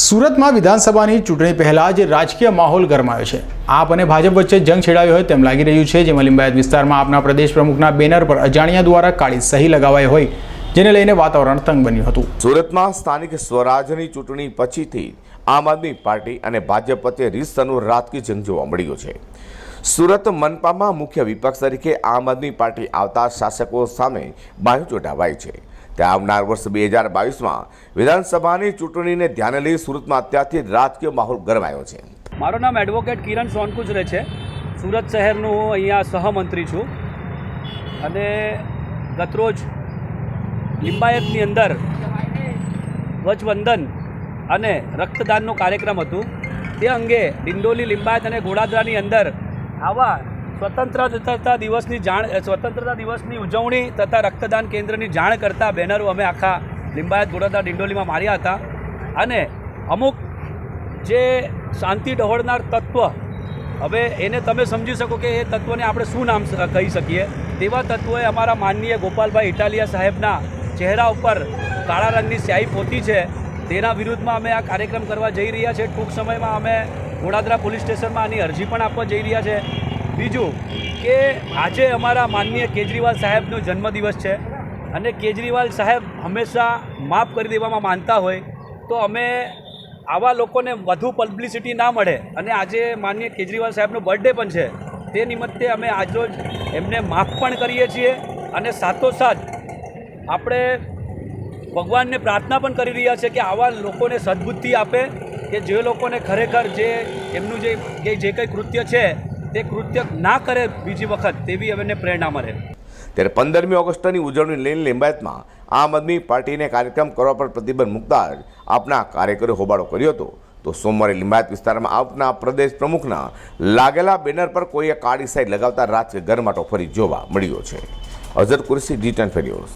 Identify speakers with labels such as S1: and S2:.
S1: સુરતમાં વિધાનસભાની ચૂંટણી પહેલા જ રાજકીય માહોલ ગરમાયો છે. આપ અને ભાજપ વચ્ચે જંગ છેડાયો હોય તેમ લાગી રહ્યું છે, જેમાં લિંબાયત વિસ્તારમાં આપના પ્રદેશ પ્રમુખના બેનર પર અજાણ્યા દ્વારા કાળી સહી લગાવાઈ હોય, જેને લઈને વાતાવરણ તંગ બન્યું હતું.
S2: સુરતમાં સ્થાનિક સ્વરાજની ચૂંટણી પછીથી આમ આદમી પાર્ટી અને ભાજપ વચ્ચે રીતસરનું રાજકીય જંગ જોવા મળ્યો છે. સુરત મનપામાં મુખ્ય વિપક્ષ તરીકે આમ આદમી પાર્ટી આવતા શાસકો સામે બાજુ ચોંટાવાઈ છે. ત્યાં આવનાર વર્ષ બે હજાર બાવીસમાં વિધાનસભાની ચૂંટણીને ધ્યાને લઈ સુરતમાં અત્યારથી રાજકીય માહોલ ગરમાયો છે.
S3: મારું નામ એડવોકેટ કિરણ સોનકુજરે છે. સુરત શહેરનું હું અહીંયા સહમંત્રી છું. અને ગતરોજ લિંબાયતની અંદર ધ્વજવંદન અને રક્તદાનનો કાર્યક્રમ હતું. તે અંગે ડિંડોલી લિંબાયત અને ઘોડાદરાની અંદર આવા સ્વતંત્રતા દિવસની જાણ સ્વતંત્રતા દિવસની ઉજવણી તથા રક્તદાન કેન્દ્રની જાણ કરતા બેનરો અમે આખા લિંબાયત ગોડાદા ડિંડોલીમાં માર્યા હતા. અને અમુક જે શાંતિ ડહોળનાર તત્વ, હવે એને તમે સમજી શકો કે એ તત્વને આપણે શું નામ કહી શકીએ? તેવા તત્વોએ અમારા માનનીય ગોપાલભાઈ ઇટાલિયા સાહેબના ચહેરા ઉપર કાળા રંગની સ્યાહી પોતી છે. તેના વિરુદ્ધમાં અમે આ કાર્યક્રમ કરવા જઈ રહ્યા છે. ટૂંક સમયમાં અમે ગોડાદરા પોલીસ સ્ટેશનમાં આની અરજી પણ આપવા જઈ રહ્યા છે. બીજું કે આજે અમારા માનનીય કેજરીવાલ સાહેબનો જન્મદિવસ છે અને કેજરીવાલ સાહેબ હંમેશા માફ કરી દેવામાં માનતા હોય તો અમે આવા લોકોને વધુ પબ્લિસિટી ના મળે અને આજે માનનીય કેજરીવાલ સાહેબનો બર્થડે પણ છે. તે નિમિત્તે અમે આજરોજ એમને માફ પણ કરીએ છીએ અને સાથોસાથ આપણે ભગવાનને પ્રાર્થના પણ કરી રહ્યા છે કે આવા લોકોને સદબુદ્ધિ આપે કે જે લોકોને ખરેખર જે એમનું જે જે કંઈ કૃત્ય છે તે કૃત્ય ના કરે બીજી વખત તેવી અમને પ્રેરણા મળે.
S2: ત્યારે પંદરમી ઓગસ્ટની ઉજવણી લઈને લિંબાયતમાં આમ આદમી પાર્ટીને કાર્યક્રમ કરવા પર પ્રતિબંધ મૂકતા જ આપના કાર્યકરોએ હોબાળો કર્યો હતો. તો સોમવારે લિંબાયત વિસ્તારમાં આપના પ્રદેશ પ્રમુખના લાગેલા બેનર પર કોઈએ કાળી સાઈડ લગાવતા રાત્રે ગરમાટો ફરી જોવા મળ્યો છે. અઝર કુરસી જી ટેન